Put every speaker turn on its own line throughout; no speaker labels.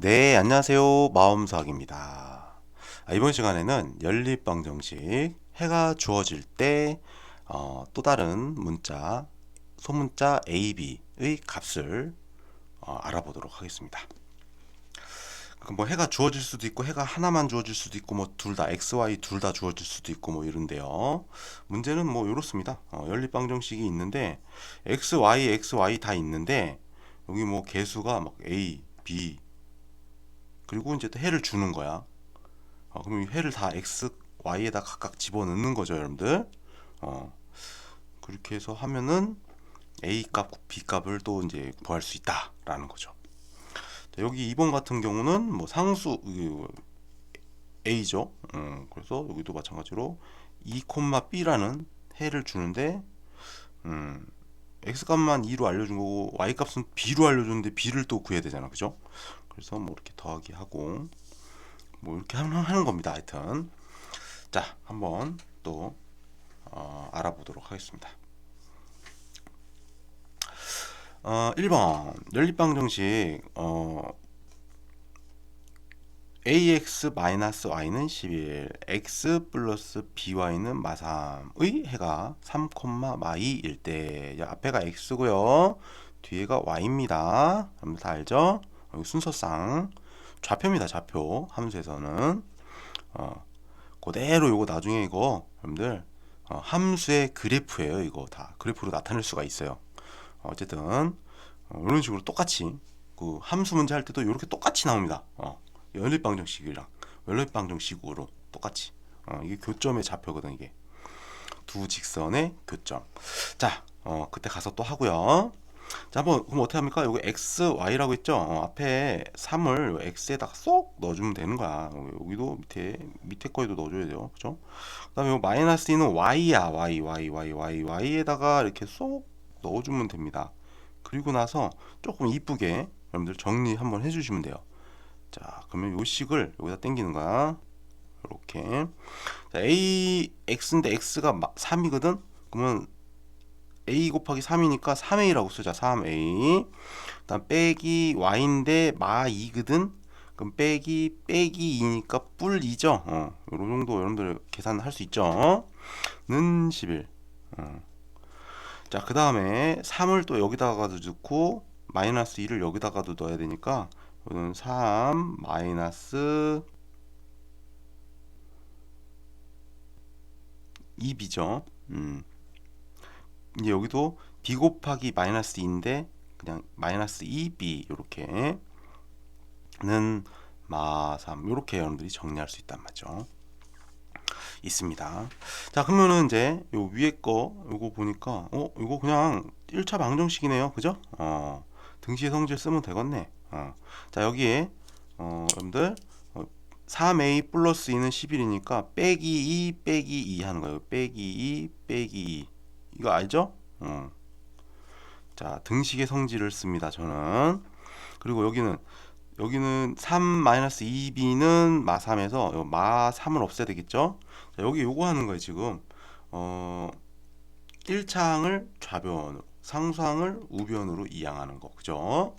네, 안녕하세요. 마음수학입니다. 아, 이번 시간에는 연립방 정식, 해가 주어질 때, 어, 또 다른 문자, 소문자 A, B의 값을 어, 알아보도록 하겠습니다. 그뭐 해가 주어질 수도 있고, 해가 하나만 주어질 수도 있고, 뭐 둘 다, X, Y 둘 다 주어질 수도 있고, 뭐 이런데요. 문제는 뭐 이렇습니다. 어, 연립방 정식이 있는데, X, Y, X, Y 다 있는데, 여기 뭐 개수가 막 A, B, 그리고 이제 또 해를 주는 거야. 어, 그럼 이 해를 다 x, y에다 각각 집어넣는 거죠, 여러분들. 어, 그렇게 해서 하면은 a 값, b 값을 또 이제 구할 수 있다라는 거죠. 자, 여기 2번 같은 경우는 뭐 상수 이, a죠. 음, 그래서 여기도 마찬가지로 2, b라는 해를 주는데 음, x 값만 2로 알려준 거고 y 값은 b로 알려줬는데 b를 또 구해야 되잖아, 그죠? 그래서 뭐 이렇게 더하기 하고 뭐 이렇게 하는, 겁니다. 하여튼 자 한번 또 어, 알아보도록 하겠습니다. 어, 1번 연립방 정식 어, ax-y는 11 x 플러스 by는 마3의 해가 3, 마2일 때 앞에가 x고요 뒤에가 y입니다 여러분들 다 알죠? 순서상 좌표입니다. 좌표 함수에서는 어, 그대로 이거 나중에 이거 여러분들 어, 함수의 그래프예요. 이거 다 그래프로 나타낼 수가 있어요. 어쨌든 어, 이런 식으로 똑같이 그 함수 문제 할 때도 이렇게 똑같이 나옵니다. 어, 연립 방정식이랑 연립 방정식으로 똑같이 어, 이게 교점의 좌표거든 이게 두 직선의 교점. 자, 어, 그때 가서 또 하고요. 자, 한번 그럼 어떻게 합니까? 여기 x, y라고 했죠? 어, 앞에 3을 x에다가 쏙 넣어주면 되는 거야. 여기도 밑에 밑에 거에도 넣어줘야 돼요, 그죠? 그다음에 요 마이너스 2는 y야, y, y, y, y, y에다가 이렇게 쏙 넣어주면 됩니다. 그리고 나서 조금 이쁘게 여러분들 정리 한번 해주시면 돼요. 자, 그러면 요 식을 여기다 당기는 거야. 이렇게. 자, a x인데 x가 3이거든. 그러면 a 곱하기 3이니까 3a라고 쓰자. 3a 그다음 빼기 y인데 마 2거든. 그럼 빼기 빼기 2니까 뿔 2죠? 어, 요 정도 여러분들 계산할 수 있죠? 는 11 어. 자 그 다음에 3을 또 여기다가도 넣고 마이너스 2를 여기다가도 넣어야 되니까 이거는 3 마이너스 2b죠? 음. 이제 여기도 b 곱하기 마이너스 2인데 그냥 마이너스 2b 이렇게는 마3 이렇게 여러분들이 정리할 수 있단 말이죠. 있습니다. 자 그러면은 이제 요 위에 거 요거 보니까 어 이거 그냥 1차 방정식이네요. 그죠? 어 등식의 성질 쓰면 되겠네. 어. 자 여기에 어 여러분들 3a 플러스 2는 11이니까 빼기 2 빼기 2 하는 거예요. 빼기 2 빼기 2 이거 알죠? 어. 자 등식의 성질을 씁니다. 저는 그리고 여기는 여기는 3-2b는 마3에서 마3을 없애야 되겠죠? 자, 여기 요거 하는 거예요 지금 어 1차항을 좌변으로 상수항을 우변으로 이항하는 거 그죠?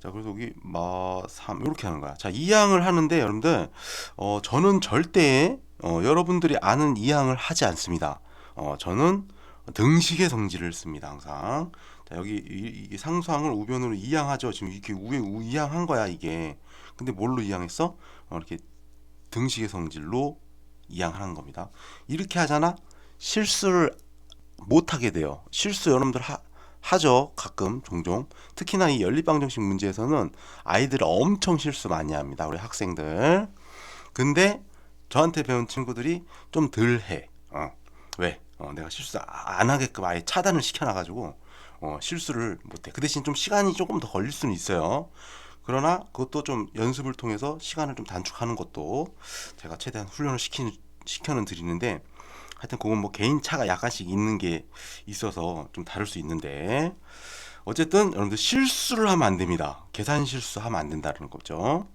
자 그래서 여기 마3 이렇게 하는 거야 자 이항을 하는데 여러분들 어 저는 절대 어, 여러분들이 아는 이항을 하지 않습니다 어 저는 등식의 성질을 씁니다 항상. 자 여기 이, 이 상수항을 우변으로 이항하죠. 지금 이렇게 우에 우 이항한 거야 이게. 근데 뭘로 이항했어? 어, 이렇게 등식의 성질로 이항하는 겁니다. 이렇게 하잖아? 실수를 못 하게 돼요. 실수 여러분들 하, 하죠 가끔 종종. 특히나 이 연립방정식 문제에서는 아이들 엄청 실수 많이 합니다 우리 학생들. 근데 저한테 배운 친구들이 좀 덜 해. 어. 왜 어, 내가 실수 안 하게끔 아예 차단을 시켜놔가지고 어, 실수를 못해. 그 대신 좀 시간이 조금 더 걸릴 수는 있어요. 그러나 그것도 좀 연습을 통해서 시간을 좀 단축하는 것도 제가 최대한 훈련을 시키, 시켜는 드리는데 하여튼 그건 뭐 개인 차가 약간씩 있는 게 있어서 좀 다를 수 있는데 어쨌든 여러분들 실수를 하면 안 됩니다. 계산 실수하면 안 된다는 거죠.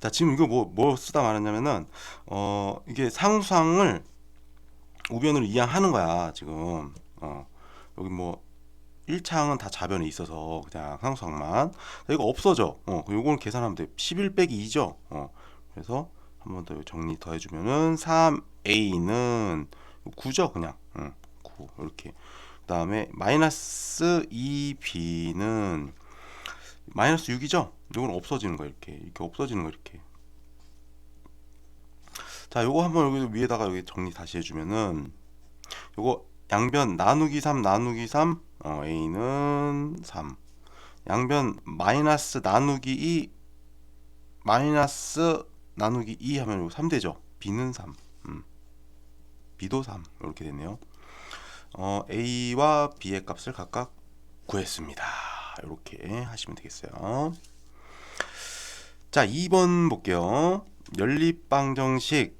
자 지금 이거 뭐, 뭐 쓰다 말았냐면은 어 이게 상수항을 우변으로 이항하는 거야 지금 어 여기 뭐 1창은 다 자변에 있어서 그냥 상수항만. 자, 이거 없어져. 어, 요거는 계산하면 돼. 11 빼기 2죠. 어, 그래서 한 번 더 정리 더 해주면은 3a는 9죠, 그냥. 응, 9 이렇게. 그 다음에 마이너스 2b는 마이너스 6이죠. 이건 없어지는 거 이렇게 이렇게 없어지는 거 이렇게. 자, 요거 한번 여기 위에다가 여기 정리 다시 해주면은 요거 양변 나누기 3 나누기 3 어, a는 3 양변 마이너스 나누기 2 마이너스 나누기 2 하면 요거 3 되죠? B는 3 음. b도 3 이렇게 됐네요. 어, a와 b의 값을 각각 구했습니다. 이렇게 하시면 되겠어요. 자 2번 볼게요. 연립방정식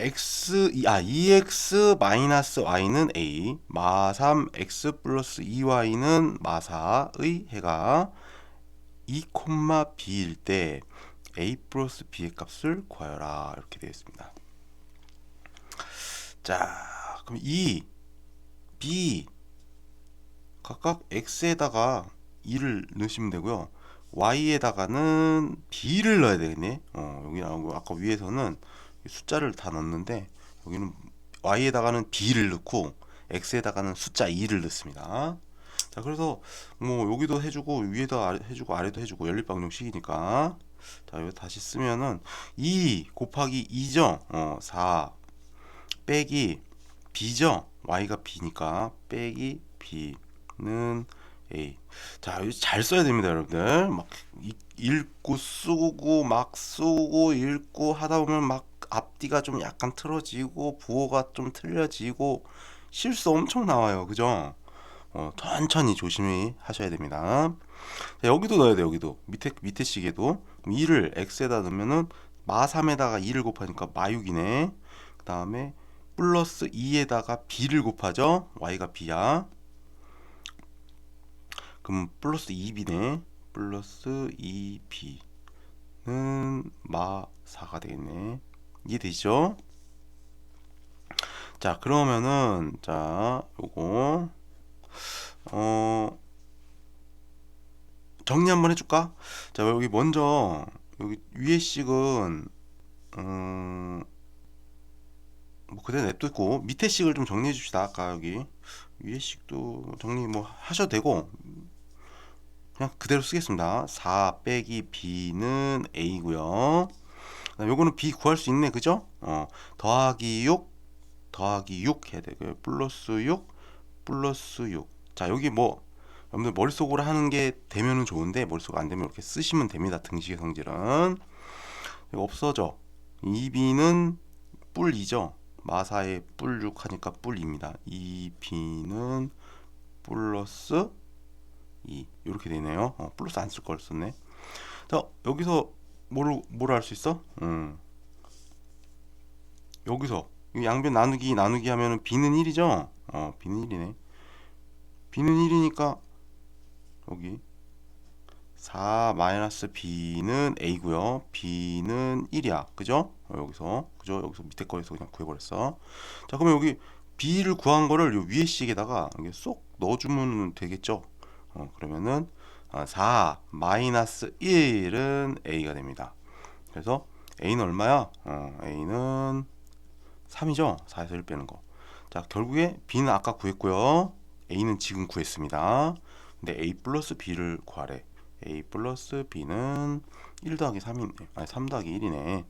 x 아 2x 마이너스 y는 a 마3 x 플러스 2y는 마4의 해가 2, b일 때 a 플러스 b의 값을 구하여라 이렇게 되어 있습니다. 자 그럼 2, b 각각 x에다가 2를 넣으시면 되고요. y에다가는 b를 넣어야 되겠네. 어, 여기 나오고 아까 위에서는 숫자를 다 넣는데 여기는 y에다가는 b를 넣고 x에다가는 숫자 2를 넣습니다. 자 그래서 뭐 여기도 해주고 위에도 아래, 해주고 아래도 해주고 연립방정식이니까 자 여기 다시 쓰면은 2 곱하기 2죠. 어, 4 빼기 b죠. y가 b니까 빼기 b는 자, 잘 써야 됩니다, 여러분들. 막 이- 읽고 쓰고 막 쓰고 읽고 하다 보면 막 앞뒤가 좀 약간 틀어지고 부호가 좀 틀려지고 실수 엄청 나와요. 그죠? 어, 천천히 조심히 하셔야 됩니다. 자, 여기도 넣어야 돼, 여기도. 밑에 밑에 시계도 2를 x에다 넣으면은 마 3에다가 2를 곱하니까 마 6이네. 그다음에 플러스 2에다가 b를 곱하죠. y가 b야. 그럼 플러스 2b네. 플러스 2b는 마 4가 되겠네. 이해되시죠? 자, 그러면은 자, 요거 어 정리 한번 해줄까? 자, 여기 먼저 여기 위에 식은 음, 뭐 그대로 냅두고 밑에 식을 좀 정리해 줍시다. 아까 여기 위에 식도 정리 뭐 하셔도 되고 그냥 그대로 쓰겠습니다. 4 빼기 b는 a고요. 요거는 b 구할 수 있네, 그죠? 어, 더하기 6 더하기 6 해야 되고요. 플러스 6 플러스 6. 자, 여기 뭐 여러분들 머릿속으로 하는 게 되면은 좋은데 머릿속 안 되면 이렇게 쓰시면 됩니다. 등식의 성질은 이거 없어져. 2b는 뿔이죠. 마사에 뿔6 하니까 뿔입니다. 2b는 플러스 2 이렇게 되네요. 어, 플러스 안 쓸 걸 썼네. 자 여기서 뭐를 뭐를 할 수 있어? 음. 여기서 이 양변 나누기 나누기 하면은 b는 1이죠. 어 b는 1이네. b는 1이니까 여기 4 마이너스 b는 a고요. b는 1이야. 그죠? 어, 여기서 그죠? 여기서 밑에 거에서 그냥 구해버렸어. 자 그러면 여기 b를 구한 거를 요 위에 식에다가 이게 쏙 넣어주면 되겠죠? 어, 그러면은 아, 4 마이너스 1은 a가 됩니다. 그래서 a는 얼마야? 어, a는 3이죠. 4에서 1 빼는 거. 자, 결국에 b는 아까 구했고요. a는 지금 구했습니다. 근데 a 플러스 b를 구하래. a 플러스 b는 1 더하기 3이네. 아니 3 더하기 1이네.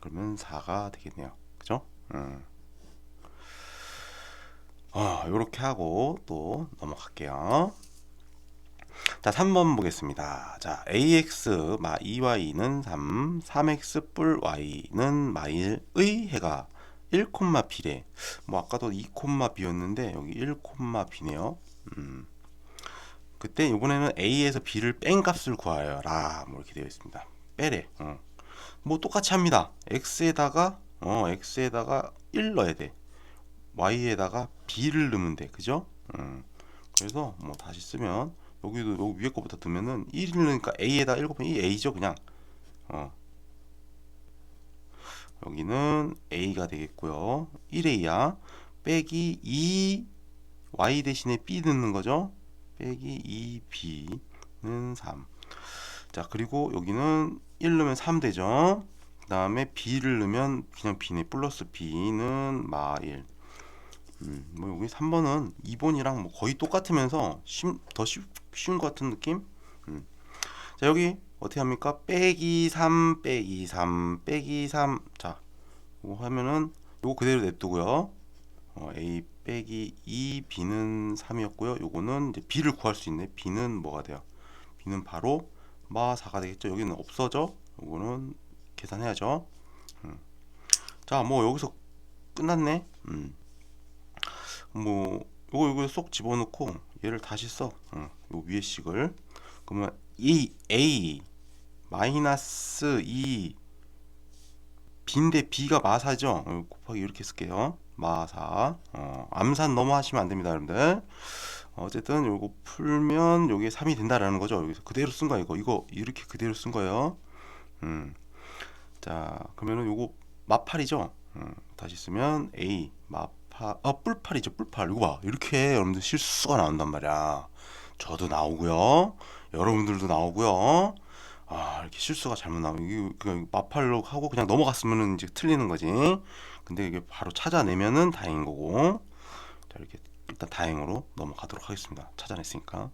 그러면 4가 되겠네요. 그죠? 음. 어, 요렇게 하고 또 넘어갈게요. 자, 3번 보겠습니다. 자, ax 마 2y는 3, 3x 뿔 y는 마일의 해가 1, b래. 뭐 아까도 2, b였는데 여기 1, b네요. 음. 그때 이번에는 a에서 b를 뺀 값을 구하여라. 뭐 이렇게 되어 있습니다. 빼래. 어. 뭐 똑같이 합니다. x에다가 어, x에다가 1 넣어야 돼. y에다가 b를 넣으면 돼. 그죠? 음. 그래서 뭐 다시 쓰면 여기도 여기 위에 거부터 두면은 1을 넣으니까 a에다 1 곱하면 이 a죠 그냥 어 여기는 a가 되겠고요 1a야 빼기 2 y 대신에 b 넣는 거죠. 빼기 2b는 3. 자, 그리고 여기는 1 넣으면 3 되죠. 그 다음에 b를 넣으면 그냥 b네. 플러스 b는 마 1. 음, 뭐 여기 3번은 2번이랑 뭐 거의 똑같으면서 심, 더 쉬, 쉬운 것 같은 느낌? 음. 자, 여기 어떻게 합니까? 빼기 3, 빼기 3, 빼기 3. 자, 이거 하면은 요거 그대로 냅두고요. 어, a 빼기 2, b는 3이었고요. 요거는 이제 b를 구할 수 있네. b는 뭐가 돼요? b는 바로 마 4가 되겠죠. 여기는 없어져. 요거는 계산해야죠. 음. 자, 뭐 여기서 끝났네. 음. 뭐 요거 요거 쏙 집어넣고 얘를 다시 써. 어, 요 위에 식을 그러면 이 a 마이너스 2 b인데 b가 마사죠. 어, 곱하기 이렇게 쓸게요. 마사. 어, 암산 너무 하시면 안 됩니다, 여러분들. 어쨌든 요거 풀면 요게 3이 된다라는 거죠. 여기서 그대로 쓴 거야 이거. 이거 이렇게 그대로 쓴 거예요. 음. 자, 그러면은 요거 마팔이죠. 음, 다시 쓰면 a 마 파 아 뿔팔이죠. 뿔팔. 이거 봐. 이렇게 여러분들 실수가 나온단 말이야. 저도 나오고요. 여러분들도 나오고요. 아 이렇게 실수가 잘못 나오면 이게 마팔로 하고 그냥 넘어갔으면은 이제 틀리는 거지. 근데 이게 바로 찾아내면은 다행인 거고. 자 이렇게 일단 다행으로 넘어가도록 하겠습니다. 찾아냈으니까.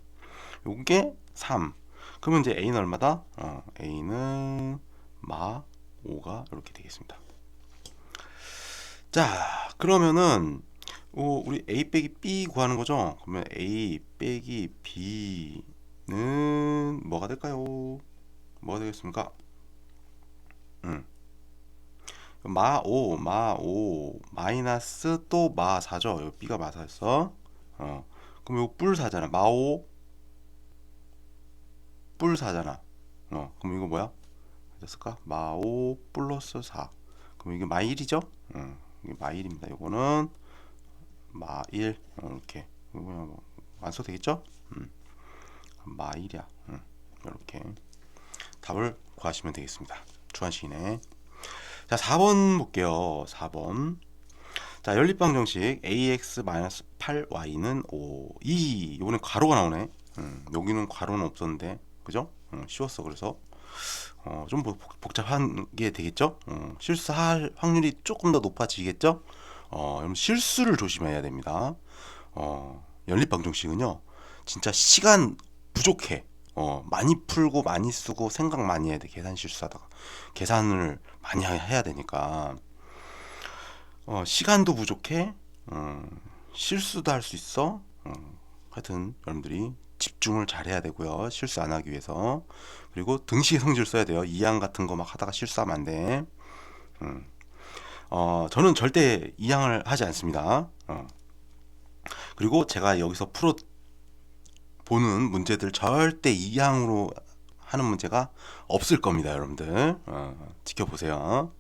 요게 3. 그러면 이제 a는 얼마다? 어, a는 마 5가 이렇게 되겠습니다. 자, 그러면은 오, 우리 a 빼기 b 구하는 거죠? 그러면 a 빼기 b는 뭐가 될까요? 뭐가 되겠습니까? 음. 마5, 마5, 마이너스 또 마4죠. 여기 b가 마4였어. 어. 그럼 이거 뿔4잖아. 마5, 뿔4잖아. 어. 그럼 이거 뭐야? 됐을까? 마5 플러스 4. 그럼 이게 마1이죠? 음. 이게 마1입니다. 이거는 마1 어, 이렇게 완성 되겠죠? 음. 마1이야. 음. 이렇게 답을 구하시면 되겠습니다. 주한식이네. 자, 4번 볼게요. 4번. 자, 연립방 정식 ax-8y는 5. 2. 이번에 괄호가 나오네. 음, 여기는 괄호는 없었는데. 그죠? 음, 쉬웠어. 그래서 어, 좀 복- 복잡한 게 되겠죠? 어, 실수할 확률이 조금 더 높아지겠죠? 어, 여러분 실수를 조심해야 됩니다. 어, 연립방 정식은요. 진짜 시간 부족해. 어, 많이 풀고 많이 쓰고 생각 많이 해야 돼. 계산 실수하다가. 계산을 많이 하- 해야 되니까. 어, 시간도 부족해. 어, 실수도 할 수 있어. 어, 하여튼 여러분들이 집중을 잘 해야 되고요. 실수 안 하기 위해서. 그리고 등식의 성질 써야 돼요. 이항 같은 거 막 하다가 실수하면 안 돼. 음. 어, 저는 절대 이항을 하지 않습니다. 어. 그리고 제가 여기서 풀어 보는 문제들 절대 이항으로 하는 문제가 없을 겁니다, 여러분들. 어, 지켜보세요.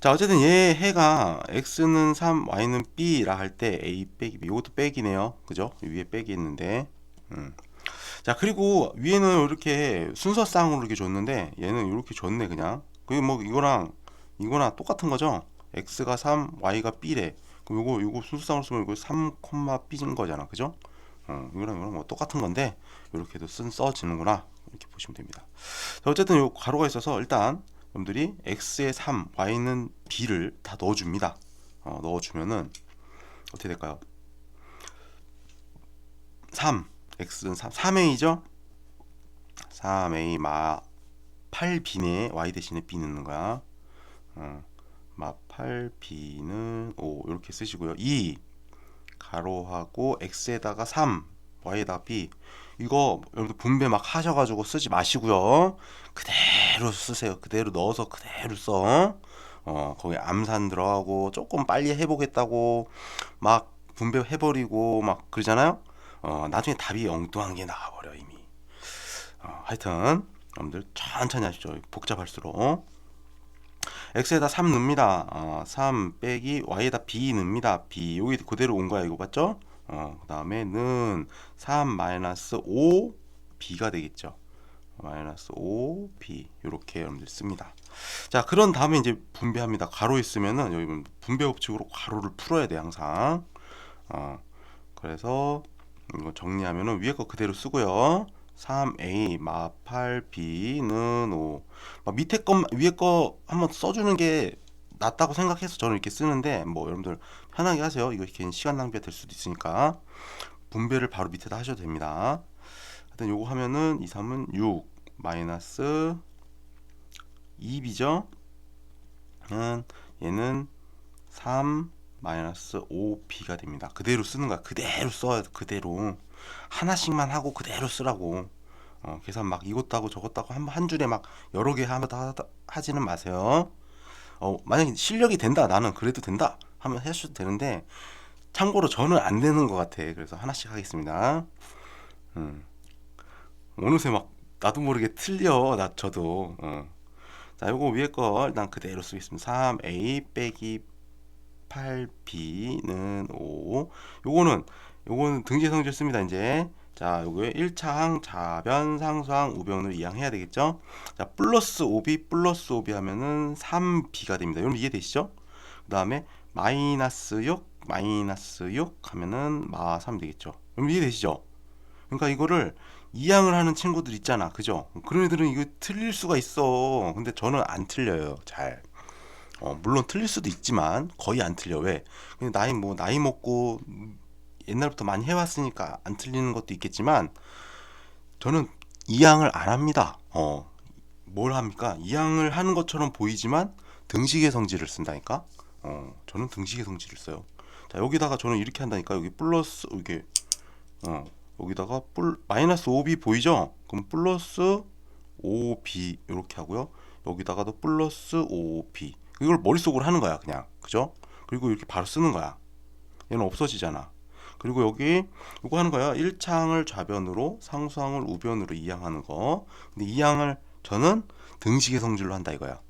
자, 어쨌든 얘 해가 x는 3, y는 b라 할 때 a 빼기. 이것도 빼기네요. 그죠? 위에 빼기 있는데. 음. 자, 그리고 위에는 이렇게 순서쌍으로 이렇게 줬는데 얘는 이렇게 줬네, 그냥. 그게 뭐 이거랑 이거랑 똑같은 거죠? x가 3, y가 b래. 그럼 요거 요거 순서쌍으로 쓰면 이거 3, b인 거잖아. 그죠? 어, 이거랑 이거랑 뭐 똑같은 건데 이렇게도 쓴 써지는구나. 이렇게 보시면 됩니다. 자, 어쨌든 요 가로가 있어서 일단 여러분들이 x에 3, y는 b를 다 넣어줍니다. 어, 넣어주면은 어떻게 될까요? 3, x는 3, 3a죠? 3a 마 8b네 y 대신에 b 넣는 거야. 어, 마 8b는 5 이렇게 쓰시고요. 2 가로하고 x에다가 3, y에다가 b 이거 여러분들 분배 막 하셔가지고 쓰지 마시고요. 그대로 쓰세요. 그대로 넣어서 그대로 써. 어, 거기 암산 들어가고 조금 빨리 해보겠다고 막 분배해버리고 막 그러잖아요. 어, 나중에 답이 엉뚱한 게 나와버려 이미. 어, 하여튼 여러분들 천천히 하시죠. 복잡할수록. x에다 3 넣습니다. 어, 3 빼기 y에다 b 넣습니다. b 여기 그대로 온 거야 이거 봤죠? 어, 그 다음에는 3 마이너스 5 b가 되겠죠. 마이너스 5 b 이렇게 여러분들 씁니다. 자 그런 다음에 이제 분배합니다. 가로 있으면은 여기 분배 법칙으로 가로를 풀어야 돼 항상. 어, 그래서 이거 정리하면은 위에 거 그대로 쓰고요. 3a 마 8b는 5. 막 밑에 거 위에 거 한번 써주는 게 낫다고 생각해서 저는 이렇게 쓰는데 뭐 여러분들 편하게 하세요. 이거 괜히 시간 낭비가 될 수도 있으니까 분배를 바로 밑에다 하셔도 됩니다. 하여튼 요거 하면은 2, 3은 6 마이너스 2b죠. 음, 얘는 3 마이너스 5b가 됩니다. 그대로 쓰는 거야. 그대로 써야 돼. 그대로 하나씩만 하고 그대로 쓰라고. 어, 계산 막 이것도 하고 저것도 하고 한, 한 줄에 막 여러 개 하면 다 하지는 마세요. 어, 만약에 실력이 된다. 나는 그래도 된다. 하면 하셔도 되는데 참고로 저는 안 되는 것 같아. 그래서 하나씩 하겠습니다. 음. 어느새 막 나도 모르게 틀려. 나 저도. 어. 자, 요거 위에 거 일단 그대로 쓰겠습니다. 3a 빼기 8b는 5. 요거는 요거는 등지 성질 씁니다. 이제 자, 요거 1차항 자변 상수항 우변으로 이항해야 되겠죠? 자, 플러스 5b 플러스 5b 하면은 3b가 됩니다. 여러분 이해되시죠? 그 다음에 마이너스 6 마이너스 6 하면은 마3 되겠죠. 여러분 이해되시죠? 그러니까 이거를 이항을 하는 친구들 있잖아. 그죠? 그런 애들은 이거 틀릴 수가 있어. 근데 저는 안 틀려요. 잘. 어, 물론 틀릴 수도 있지만 거의 안 틀려. 왜? 그냥 나이 뭐 나이 먹고 옛날부터 많이 해왔으니까 안 틀리는 것도 있겠지만 저는 이항을 안 합니다. 어, 뭘 합니까? 이항을 하는 것처럼 보이지만 등식의 성질을 쓴다니까. 어, 저는 등식의 성질을 써요. 자 여기다가 저는 이렇게 한다니까. 여기 플러스 이게 어, 여기다가 뿔 마이너스 5b 보이죠? 그럼 플러스 5b 이렇게 하고요. 여기다가도 플러스 5b 이걸 머릿속으로 하는 거야 그냥 그죠? 그리고 이렇게 바로 쓰는 거야. 얘는 없어지잖아. 그리고 여기 이거 하는 거야. 1차항을 좌변으로 상수항을 우변으로 이항하는 거. 근데 이항을 저는 등식의 성질로 한다 이거야.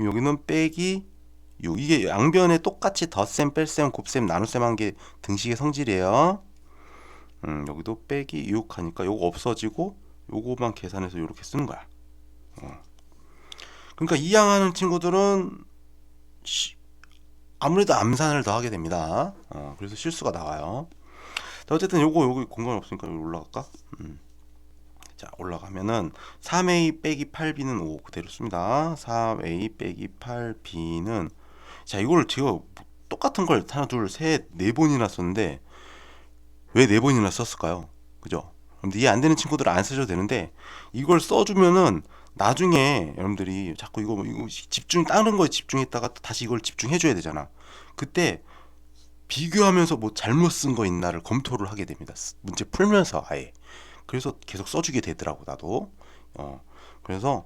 여기는 빼기 6. 이게 양변에 똑같이 덧셈, 뺄셈, 곱셈, 나눗셈 한 게 등식의 성질이에요. 음, 여기도 빼기 6 하니까 요거 없어지고 요거만 계산해서 이렇게 쓰는 거야. 어. 그러니까 이항하는 친구들은 시- 아무래도 암산을 더 하게 됩니다. 어, 그래서 실수가 나와요. 자, 어쨌든 요거 여기 공간 없으니까 여기 올라갈까? 음. 자 올라가면은 3a 빼기 8b는 5 그대로 씁니다. 3a 빼기 8b는 자 이걸 제가 똑같은 걸 하나 둘 셋 네 번이나 썼는데 왜 네 번이나 썼을까요? 그죠? 근데 이해 안 되는 친구들은 안 쓰셔도 되는데 이걸 써주면은 나중에 여러분들이 자꾸 이거 이거 집중 다른 거에 집중했다가 다시 이걸 집중해 줘야 되잖아. 그때 비교하면서 뭐 잘못 쓴 거 있나를 검토를 하게 됩니다. 쓰- 문제 풀면서 아예. 그래서 계속 써주게 되더라고 나도. 어 그래서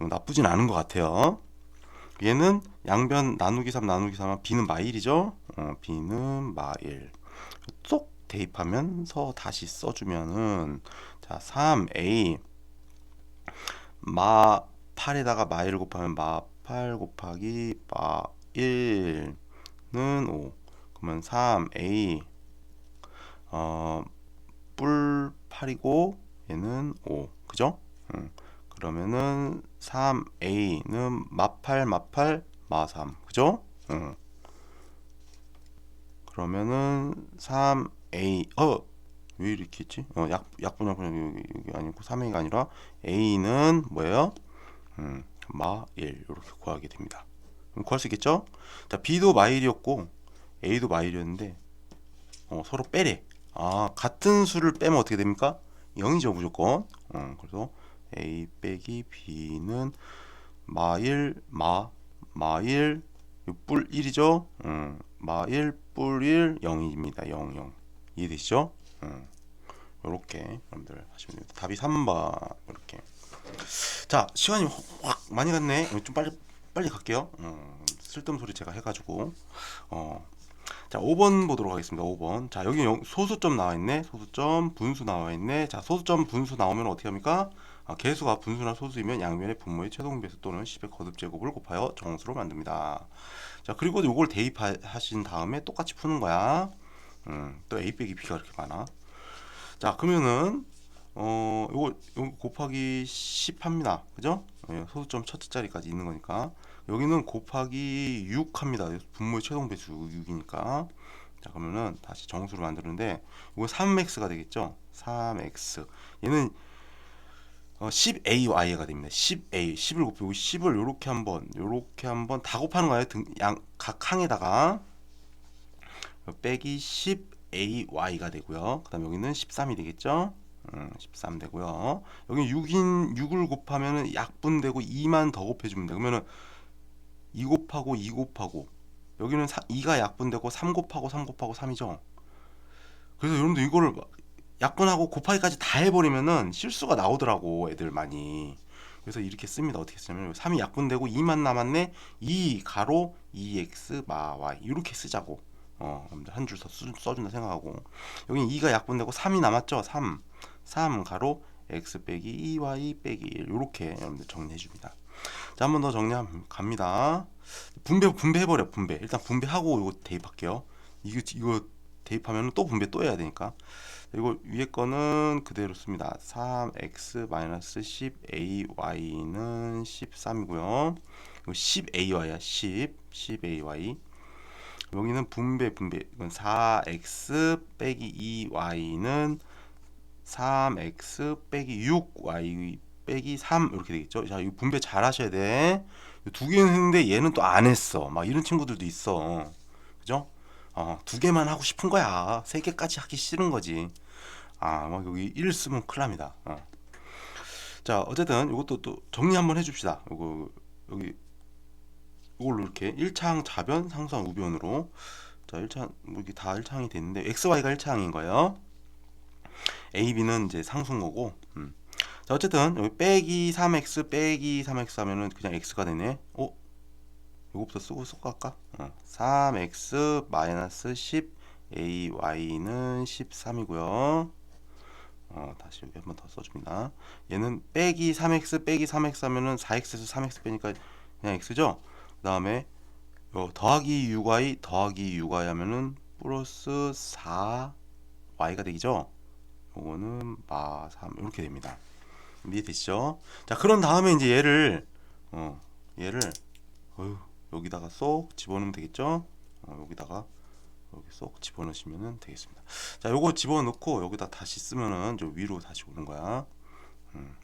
어, 나쁘진 않은 것 같아요. 얘는 양변 나누기 3 나누기 3은 b는 마일이죠. 어, b는 마일. 쏙 대입하면서 다시 써주면은 자 3a 마 8에다가 마일을 곱하면 마 8 곱하기 마 1는 5 그러면 3a 어, 뿔 8이고 얘는 5 그죠? 음, 그러면은 3a는 마8 마8 마3 그죠? 음. 그러면은 3a 어 왜 이렇게 했지? 어, 약 약분 약분 여기, 여기 아니고 3a가 아니라 a는 뭐예요? 음, 마1 이렇게 구하게 됩니다. 그럼 구할 수 있겠죠? 자, b도 마일이었고 a도 마일이었는데 어, 서로 빼래. 아, 같은 수를 빼면 어떻게 됩니까? 0이죠, 무조건. 어, 그래서 a 빼기 b는 마일 마 마일 뿔 1이죠. 음, 마일 뿔 1, 0입니다. 0, 0. 이해되시죠? 음, 요렇게 여러분들 하시면 됩니다. 답이 3번 이렇게. 자, 시간이 확 많이 갔네. 좀 빨리 빨리 갈게요. 음, 쓸데없는 소리 제가 해가지고. 어, 자, 5번 보도록 하겠습니다. 5번. 자, 여기 영- 소수점 나와 있네. 소수점, 분수 나와 있네. 자, 소수점, 분수 나오면 어떻게 합니까? 아, 개수가 분수나 소수이면 양면의 분모의 최종 배수 또는 10의 거듭 제곱을 곱하여 정수로 만듭니다. 자, 그리고 요걸 대입하신 다음에 똑같이 푸는 거야. 음, 또 a 빼기 b가 이렇게 많아. 자, 그러면은 어, 요거 요거 곱하기 10 합니다. 그죠? 예, 소수점 첫째 자리까지 있는 거니까. 여기는 곱하기 6 합니다. 분모의 최종 배수 6이니까. 자 그러면은 다시 정수로 만드는데 이거 3x가 되겠죠 3x 얘는 어, 10ay가 됩니다 10a 10을 곱하고 10을 요렇게 한번 요렇게 한번 다 곱하는 거예요 등, 양, 각 항에다가 빼기 10ay가 되고요 그 다음 여기는 13이 되겠죠 음, 13 되고요 여기 6인 6을 곱하면은 약분 되고 2만 더 곱해주면 돼 그러면은 2 곱하고 2 곱하고 여기는 2가 약분되고 3 곱하고 3 곱하고 3이죠. 그래서 여러분들 이거를 약분하고 곱하기까지 다 해버리면은 실수가 나오더라고 애들 많이. 그래서 이렇게 씁니다. 어떻게 쓰냐면 3이 약분되고 2만 남았네. 2 가로 2x 마 y 이렇게 쓰자고. 어, 한줄더 써준다 생각하고 여기 2가 약분되고 3이 남았죠. 3 3 가로 x 빼기 2y 빼기 1 이렇게 여러분들 정리해 줍니다. 자, 한 번 더 정리 갑니다. 분배 분배해 버려 분배. 일단 분배하고 이거 대입할게요. 이거 이거 대입하면 또 분배 또 해야 되니까. 이거 위에 거는 그대로 씁니다. 3x 10ay는 13이고요. 이거 10ay야 10 10ay. 여기는 분배 분배. 이건 4x 빼기 2y는 3x 빼기 6y 빼기 3 이렇게 되겠죠. 자, 이거 분배 잘 하셔야 돼. 두 개는 했는데 얘는 또 안 했어. 막 이런 친구들도 있어. 그죠? 어, 두 개만 하고 싶은 거야. 세 개까지 하기 싫은 거지. 아, 막 여기 1 쓰면 큰일 납니다. 어. 자, 어쨌든 이것도 또 정리 한번 해 줍시다. 요거 여기 이걸로 이렇게 1차항 자변, 상수항 우변으로 자, 1차항 뭐 이게 다 1차항이 됐는데 XY가 1차항인 거예요. A, B는 이제 상수거고 음. 자 어쨌든 여기 빼기 3x 빼기 3x 하면은 그냥 x가 되네 어? 이거부터 쓰고 쓰고 할까? 어. 3x 마이너스 10 ay는 13이고요 어, 다시 여기 한번 더 써줍니다 얘는 빼기 3x 빼기 3x 하면은 4x에서 3x 빼니까 그냥 x죠 그 다음에 더하기 6y 더하기 6y 하면은 플러스 4y가 되죠 요거는 마3 이렇게 됩니다 이해되시죠? 자 그런 다음에 이제 얘를 어 얘를 어휴, 여기다가 쏙 집어넣으면 되겠죠? 어, 여기다가 여기 쏙 집어넣으시면 되겠습니다. 자 요거 집어넣고 여기다 다시 쓰면은 저 위로 다시 오는 거야. 음.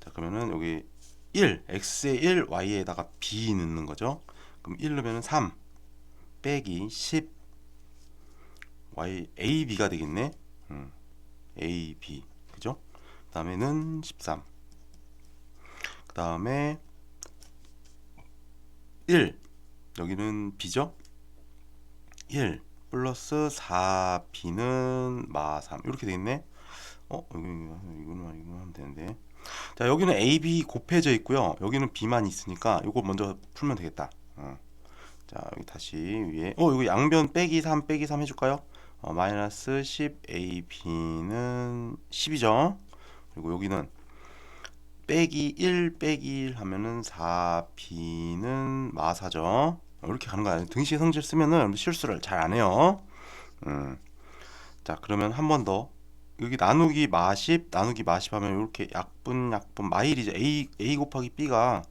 자 그러면은 여기 1 x에 1 y에다가 b 넣는 거죠. 그럼 1 넣으면 3 빼기 10 y a b가 되겠네. 음. a b 그죠? 그 다음에는 13. 그 다음에 1. 여기는 B죠? 1 플러스 4B는 마3 이렇게 되겠네. 어? 여기 이거는 이거 하면 되는데. 자 여기는 A, B 곱해져 있고요. 여기는 B만 있으니까 이거 먼저 풀면 되겠다. 어. 자 여기 다시 위에 어 이거 양변 빼기 3 빼기 3 해줄까요? 어, 마이너스 10 AB는 10이죠. 그리고 여기는 빼기 1 빼기 1 하면은 4b는 마사죠. 이렇게 가는 거야. 등식 성질 쓰면은 실수를 잘 안 해요. 음. 자, 그러면 한 번 더. 여기 나누기 마10 나누기 마10 하면 이렇게 약분 약분 마1이죠. a a 곱하기 b가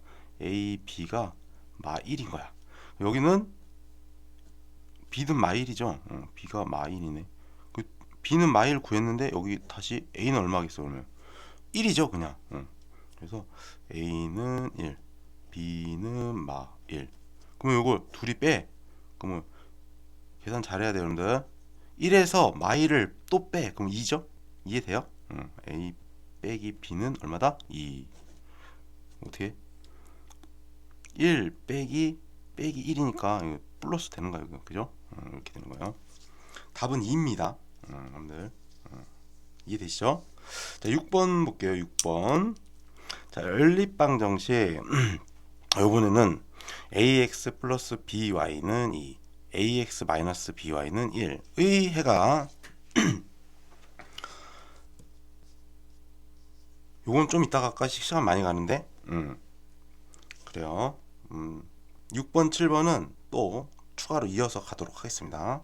a b가 마1인 거야. 여기는 b는 마1이죠. 어, b가 마1이네. 그 b는 마1 구했는데 여기 다시 a는 얼마겠어 그러면 1이죠 그냥 응. 그래서 A는 1 B는 마 1. 그러면 이거 둘이 빼 그러면 계산 잘해야 돼요 여러분들 1에서 마이를 또빼 그럼 2죠 이해돼요? 응. A 빼기 B는 얼마다? 2 어떻게 1 빼기 빼기 1이니까 이거 플러스 되는 거예요 그죠? 응, 이렇게 되는 거예요 답은 2입니다 응, 여러분들 응. 이해되시죠? 자, 6번 볼게요. 6번. 자, 연립방 정식. 이번에는 ax 플러스 by는 2, ax 마이너스 by는 1의 해가 요건 좀 이따가 까 시간 많이 가는데 음. 그래요. 음. 6번, 7번은 또 추가로 이어서 가도록 하겠습니다.